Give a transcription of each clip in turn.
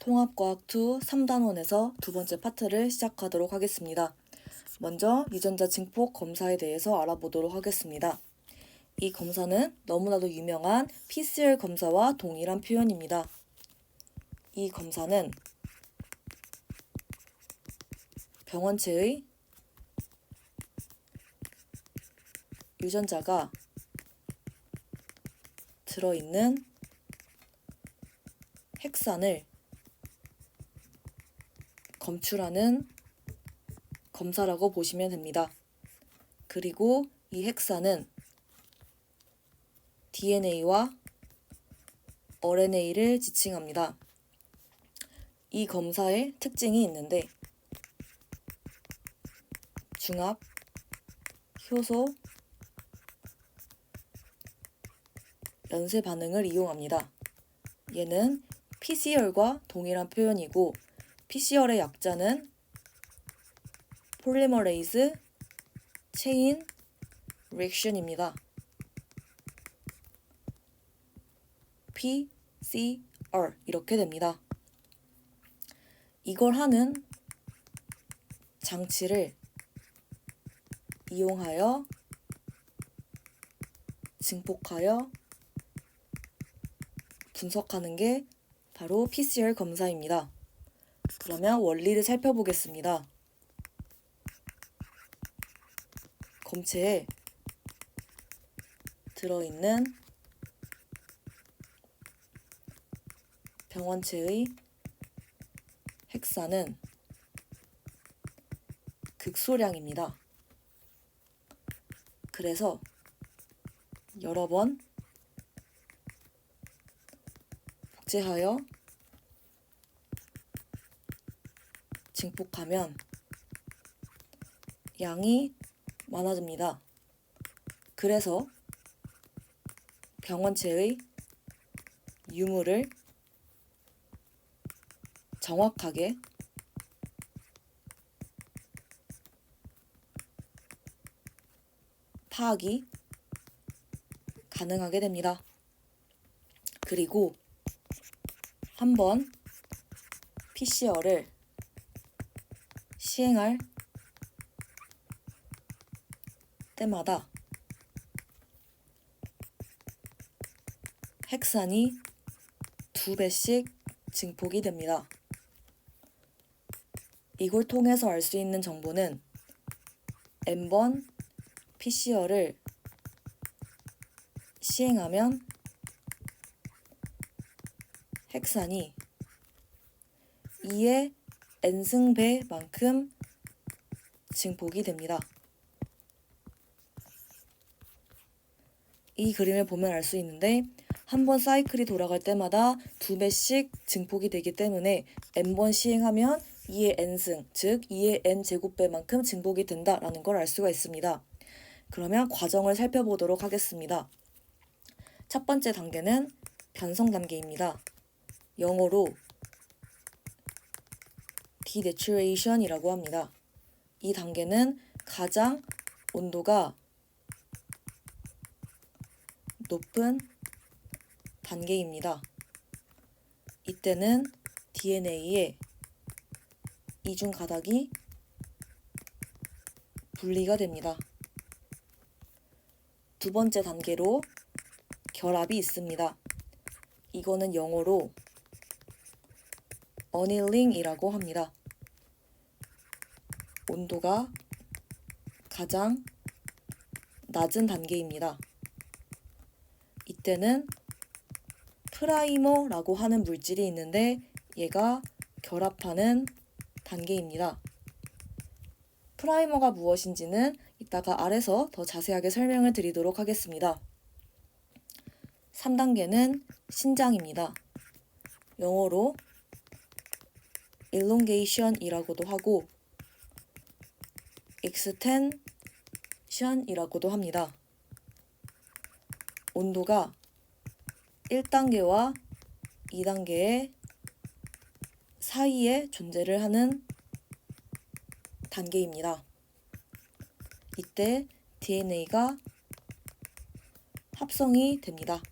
통합과학 2 3단원에서 두 번째 파트를 시작하도록 하겠습니다. 먼저 유전자 증폭 검사에 대해서 알아보도록 하겠습니다. 이 검사는 너무나도 유명한 PCR 검사와 동일한 표현입니다. 이 검사는 병원체의 유전자가 들어있는 핵산을 검출하는 검사라고 보시면 됩니다. 그리고 이 핵산은 DNA와 RNA를 지칭합니다. 이 검사의 특징이 있는데 중합, 효소, 연쇄 반응을 이용합니다. 얘는 PCR과 동일한 표현이고 PCR의 약자는 폴리머레이즈 체인 리액션입니다. PCR 이렇게 됩니다. 이걸 하는 장치를 이용하여 증폭하여 분석하는 게 바로 PCR 검사입니다. 그러면 원리를 살펴보겠습니다. 검체에 들어있는 병원체의 핵산은 극소량입니다. 그래서 여러 번 복제하여 증폭하면 양이 많아집니다. 그래서 병원체의 유무를 정확하게 파악이 가능하게 됩니다. 그리고 한번 PCR을 시행할 때마다 핵산이 두 배씩 증폭이 됩니다. 이걸 통해서 알 수 있는 정보는 N번 PCR을 시행하면 핵산이 2의 n승배만큼 증폭이 됩니다. 이 그림을 보면 알 수 있는데 한 번 사이클이 돌아갈 때마다 두 배씩 증폭이 되기 때문에 n번 시행하면 2의 n승, 즉 2의 n 제곱배만큼 증폭이 된다라는 걸 알 수가 있습니다. 그러면 과정을 살펴보도록 하겠습니다. 첫 번째 단계는 변성 단계입니다. 영어로 denaturation이라고 합니다. 이 단계는 가장 온도가 높은 단계입니다. 이때는 DNA의 이중 가닥이 분리가 됩니다. 두 번째 단계로 결합이 있습니다. 이거는 영어로 어닐링이라고 합니다. 온도가 가장 낮은 단계입니다. 이때는 프라이머라고 하는 물질이 있는데 얘가 결합하는 단계입니다. 프라이머가 무엇인지는 이따가 아래서 더 자세하게 설명을 드리도록 하겠습니다. 3단계는 신장입니다. 영어로 elongation이라고도 하고 extension이라고도 합니다. 온도가 1단계와 2단계의 사이에 존재를 하는 단계입니다. 이때 DNA가 합성이 됩니다.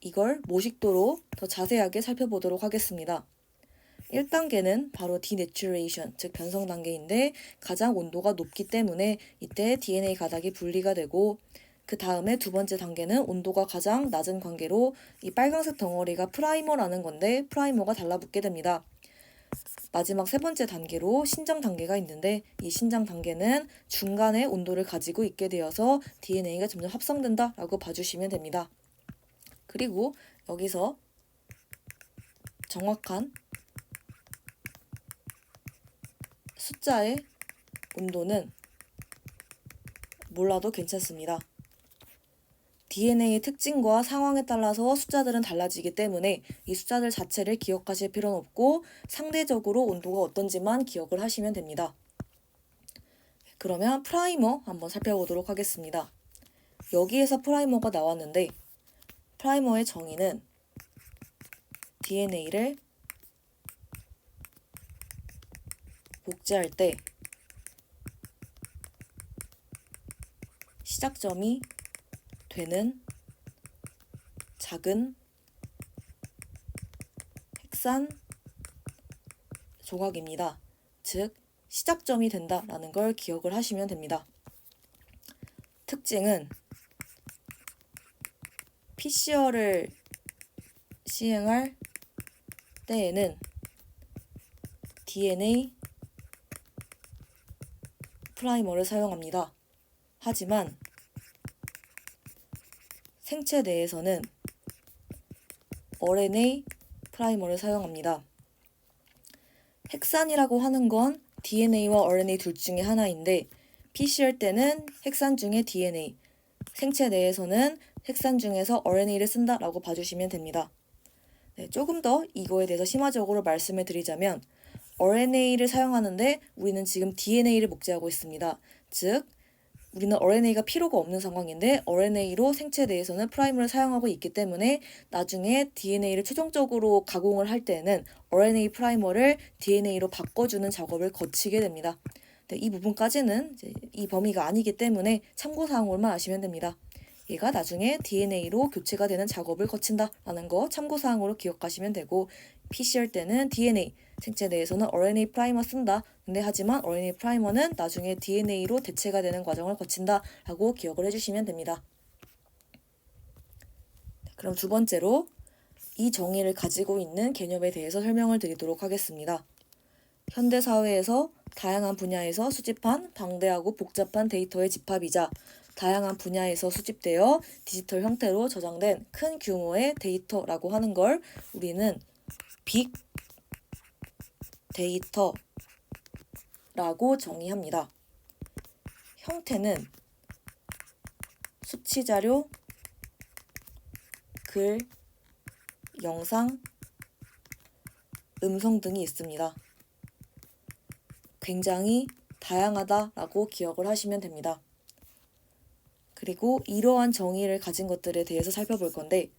이걸 모식도로 더 자세하게 살펴보도록 하겠습니다. 1단계는 바로 디내추레이션, 즉 변성 단계인데 가장 온도가 높기 때문에 이때 DNA 가닥이 분리가 되고 그 다음에 두 번째 단계는 온도가 가장 낮은 관계로 이 빨간색 덩어리가 프라이머라는 건데 프라이머가 달라붙게 됩니다. 마지막 세 번째 단계로 신장 단계가 있는데 이 신장 단계는 중간에 온도를 가지고 있게 되어서 DNA가 점점 합성된다라고 봐주시면 됩니다. 그리고 여기서 정확한 숫자의 온도는 몰라도 괜찮습니다. DNA의 특징과 상황에 따라서 숫자들은 달라지기 때문에 이 숫자들 자체를 기억하실 필요는 없고 상대적으로 온도가 어떤지만 기억을 하시면 됩니다. 그러면 프라이머 한번 살펴보도록 하겠습니다. 여기에서 프라이머가 나왔는데 프라이머의 정의는 DNA를 복제할 때 시작점이 되는 작은 핵산 조각입니다. 즉, 시작점이 된다라는 걸 기억을 하시면 됩니다. 특징은 PCR을 시행할 때에는 DNA 프라이머를 사용합니다. 하지만 생체 내에서는 RNA 프라이머를 사용합니다. 핵산이라고 하는 건 DNA와 RNA 둘 중에 하나인데 PCR 때는 핵산 중에 DNA, 생체 내에서는 핵산 중에서 RNA를 쓴다라고 봐주시면 됩니다. 네, 조금 더 이거에 대해서 심화적으로 말씀을 드리자면 RNA를 사용하는데 우리는 지금 DNA를 복제하고 있습니다. 즉 우리는 RNA가 필요가 없는 상황인데 RNA로 생체 내에서는 프라이머를 사용하고 있기 때문에 나중에 DNA를 최종적으로 가공을 할 때는 RNA 프라이머를 DNA로 바꿔주는 작업을 거치게 됩니다. 네, 이 부분까지는 이 범위가 아니기 때문에 참고사항으로만 아시면 됩니다. 얘가 나중에 DNA로 교체가 되는 작업을 거친다라는 거 참고사항으로 기억하시면 되고 PCR 때는 DNA, 생체 내에서는 RNA 프라이머 쓴다. 근데 하지만 RNA 프라이머는 나중에 DNA로 대체가 되는 과정을 거친다 라고 기억을 해주시면 됩니다. 그럼 두 번째로 이 정의를 가지고 있는 개념에 대해서 설명을 드리도록 하겠습니다. 현대 사회에서 다양한 분야에서 수집한 방대하고 복잡한 데이터의 집합이자 다양한 분야에서 수집되어 디지털 형태로 저장된 큰 규모의 데이터라고 하는 걸 우리는 빅 데이터라고 정의합니다. 형태는 수치 자료, 글, 영상, 음성 등이 있습니다. 굉장히 다양하다라고 기억을 하시면 됩니다. 그리고 이러한 정의를 가진 것들에 대해서 살펴볼 건데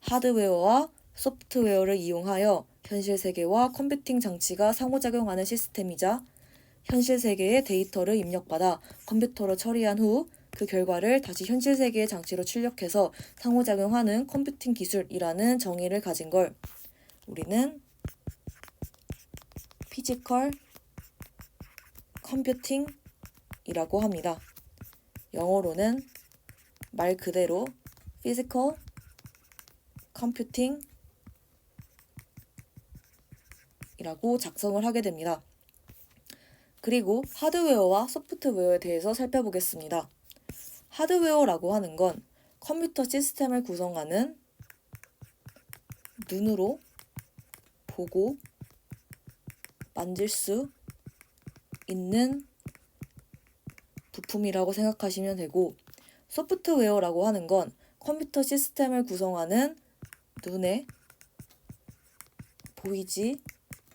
하드웨어와 소프트웨어를 이용하여 현실 세계와 컴퓨팅 장치가 상호작용하는 시스템이자 현실 세계의 데이터를 입력받아 컴퓨터로 처리한 후 그 결과를 다시 현실 세계의 장치로 출력해서 상호작용하는 컴퓨팅 기술이라는 정의를 가진 걸 우리는 피지컬 컴퓨팅이라고 합니다. 영어로는 말 그대로 physical computing 이라고 작성을 하게 됩니다. 그리고 하드웨어와 소프트웨어에 대해서 살펴보겠습니다. 하드웨어라고 하는 건 컴퓨터 시스템을 구성하는 눈으로 보고 만질 수 있는 부품이라고 생각하시면 되고 소프트웨어라고 하는 건 컴퓨터 시스템을 구성하는 눈에 보이지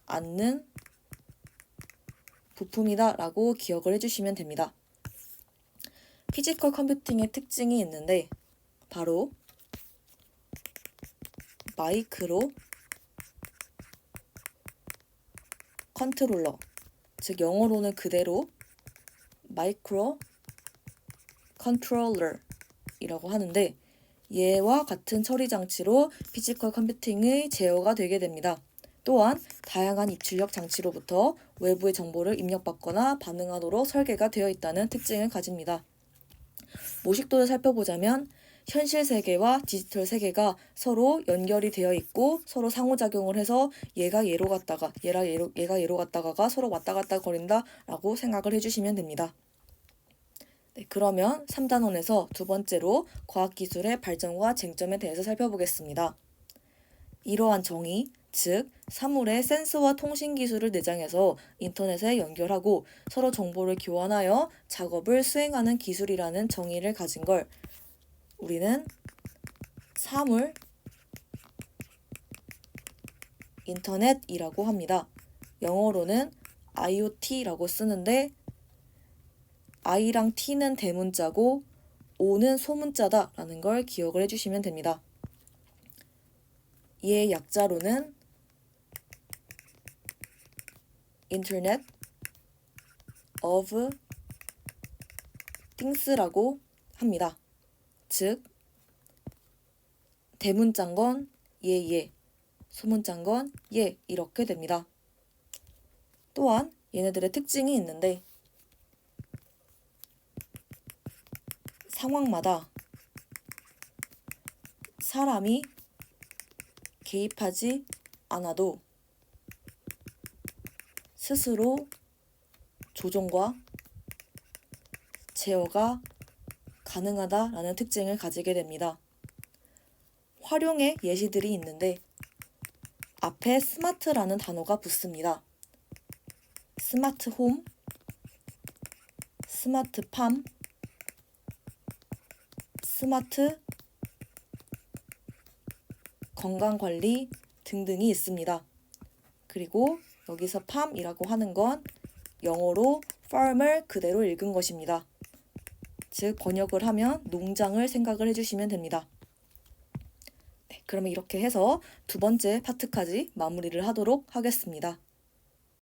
않는 부품이다라고 기억을 해주시면 됩니다. 피지컬 컴퓨팅의 특징이 있는데 바로 마이크로 컨트롤러 즉 영어로는 그대로 마이크로 컨트롤러이라고 하는데 얘와 같은 처리 장치로 피지컬 컴퓨팅의 제어가 되게 됩니다. 또한 다양한 입출력 장치로부터 외부의 정보를 입력받거나 반응하도록 설계가 되어 있다는 특징을 가집니다. 모식도를 살펴보자면 현실 세계와 디지털 세계가 서로 연결이 되어 있고 서로 상호작용을 해서 얘가 얘로 갔다가 얘라 얘로, 얘가 얘로 갔다가가 서로 왔다 갔다 거린다라고 생각을 해주시면 됩니다. 네, 그러면 3단원에서 두 번째로 과학기술의 발전과 쟁점에 대해서 살펴보겠습니다. 이러한 정의, 즉 사물의 센서와 통신 기술을 내장해서 인터넷에 연결하고 서로 정보를 교환하여 작업을 수행하는 기술이라는 정의를 가진 걸 우리는 사물 인터넷이라고 합니다. 영어로는 IoT라고 쓰는데 I랑 T는 대문자고 O는 소문자다라는 걸 기억을 해주시면 됩니다. 이의 약자로는 Internet of Things라고 합니다. 즉 대문자인 건 예예, 건예 이렇게 됩니다. 또한 얘네들의 특징이 있는데 상황마다 사람이 개입하지 않아도 스스로 조종과 제어가 가능하다라는 특징을 가지게 됩니다. 활용의 예시들이 있는데 앞에 스마트라는 단어가 붙습니다. 스마트 홈, 스마트 팜, 스마트 건강관리 등등이 있습니다. 그리고 여기서 팜이라고 하는 건 영어로 farm을 그대로 읽은 것입니다. 즉 번역을 하면 농장을 생각을 해주시면 됩니다. 네, 그러면 이렇게 해서 두 번째 파트까지 마무리를 하도록 하겠습니다.